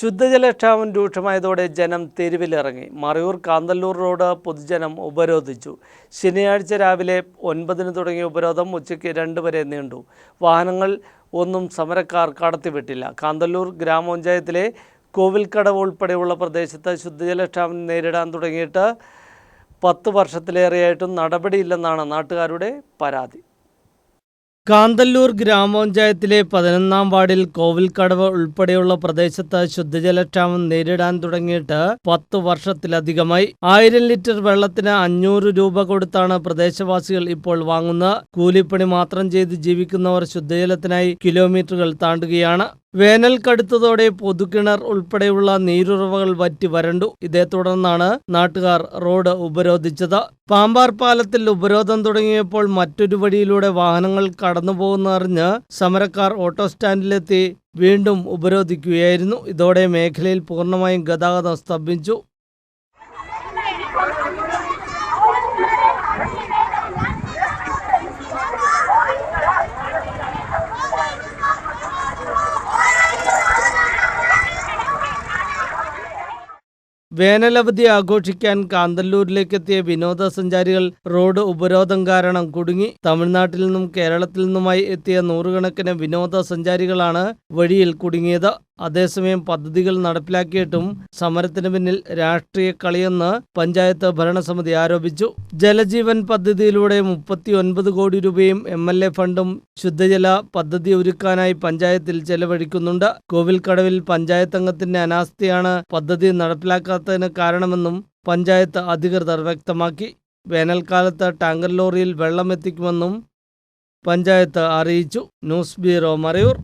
ശുദ്ധജലക്ഷാമം രൂക്ഷമായതോടെ ജനം തെരുവിലിറങ്ങി. മറയൂർ കാന്തല്ലൂർ റോഡ് പൊതുജനം ഉപരോധിച്ചു. ശനിയാഴ്ച രാവിലെ ഒൻപതിന് തുടങ്ങിയ ഉപരോധം ഉച്ചയ്ക്ക് രണ്ട് വരെ നീണ്ടു. വാഹനങ്ങൾ ഒന്നും സമരക്കാർ കടത്തിവിട്ടില്ല. കാന്തല്ലൂർ ഗ്രാമപഞ്ചായത്തിലെ കോവിൽക്കടവ് ഉൾപ്പെടെയുള്ള പ്രദേശത്ത് ശുദ്ധജലക്ഷാമം നേരിടാൻ തുടങ്ങിയിട്ട് പത്ത് വർഷത്തിലേറെയായിട്ടും നടപടിയില്ലെന്നാണ് നാട്ടുകാരുടെ പരാതി. കാന്തല്ലൂർ ഗ്രാമപഞ്ചായത്തിലെ പതിനൊന്നാം വാർഡിൽ കോവിൽക്കടവ് ഉൾപ്പെടെയുള്ള പ്രദേശത്ത് ശുദ്ധജലക്ഷാമം നേരിടാൻ തുടങ്ങിയിട്ട് പത്ത് വർഷത്തിലധികമായി ആയിരം ലിറ്റർ വെള്ളത്തിന് അഞ്ഞൂറ് രൂപ കൊടുത്താണ് പ്രദേശവാസികൾ ഇപ്പോൾ വാങ്ങുന്നത് കൂലിപ്പണി മാത്രം ചെയ്ത് ജീവിക്കുന്നവർ ശുദ്ധജലത്തിനായി കിലോമീറ്ററുകൾ താണ്ടുകയാണ്. വേനൽ കടുത്തതോടെ പൊതുകിണർ ഉൾപ്പെടെയുള്ള നീരുറവകൾ വറ്റി വരണ്ടു. ഇതേ തുടർന്നാണ് നാട്ടുകാർ റോഡ് ഉപരോധിച്ചത്. പാമ്പാർ പാലത്തിൽ ഉപരോധം തുടങ്ങിയപ്പോൾ മറ്റൊരു വഴിയിലൂടെ വാഹനങ്ങൾ കടന്നുപോകുന്നറിഞ്ഞ് സമരക്കാർ ഓട്ടോ സ്റ്റാൻഡിലെത്തി വീണ്ടും ഉപരോധിക്കുകയായിരുന്നു. ഇതോടെ മേഖലയിൽ പൂർണമായും ഗതാഗതം സ്തംഭിച്ചു. വേനലവധി ആഘോഷിക്കാൻ കാന്തല്ലൂരിലേക്കെത്തിയ വിനോദസഞ്ചാരികൾ റോഡ് ഉപരോധം കാരണം കുടുങ്ങി. തമിഴ്നാട്ടിൽ നിന്നും കേരളത്തിൽ നിന്നുമായി എത്തിയ നൂറുകണക്കിന് വിനോദസഞ്ചാരികളാണ് വഴിയിൽ കുടുങ്ങിയത്. അതേസമയം പദ്ധതികൾ നടപ്പിലാക്കിയിട്ടും സമരത്തിന് പിന്നിൽ രാഷ്ട്രീയ കളിയെന്ന് പഞ്ചായത്ത് ഭരണസമിതി ആരോപിച്ചു. ജലജീവൻ പദ്ധതിയിലൂടെ മുപ്പത്തി ഒൻപത് കോടി രൂപയും എം എൽ എ ഫണ്ടും ശുദ്ധജല പദ്ധതി ഒരുക്കാനായി പഞ്ചായത്തിൽ ചെലവഴിക്കുന്നുണ്ട്. കോവിൽക്കടവിൽ പഞ്ചായത്ത് അംഗത്തിന്റെ അനാസ്ഥയാണ് പദ്ധതി നടപ്പിലാക്കാത്തതിന് കാരണമെന്നും പഞ്ചായത്ത് അധികൃതർ വ്യക്തമാക്കി. വേനൽക്കാലത്ത് ടാങ്കർ ലോറിയിൽ വെള്ളം എത്തിക്കുമെന്നും പഞ്ചായത്ത് അറിയിച്ചു. News bureau Marayoor.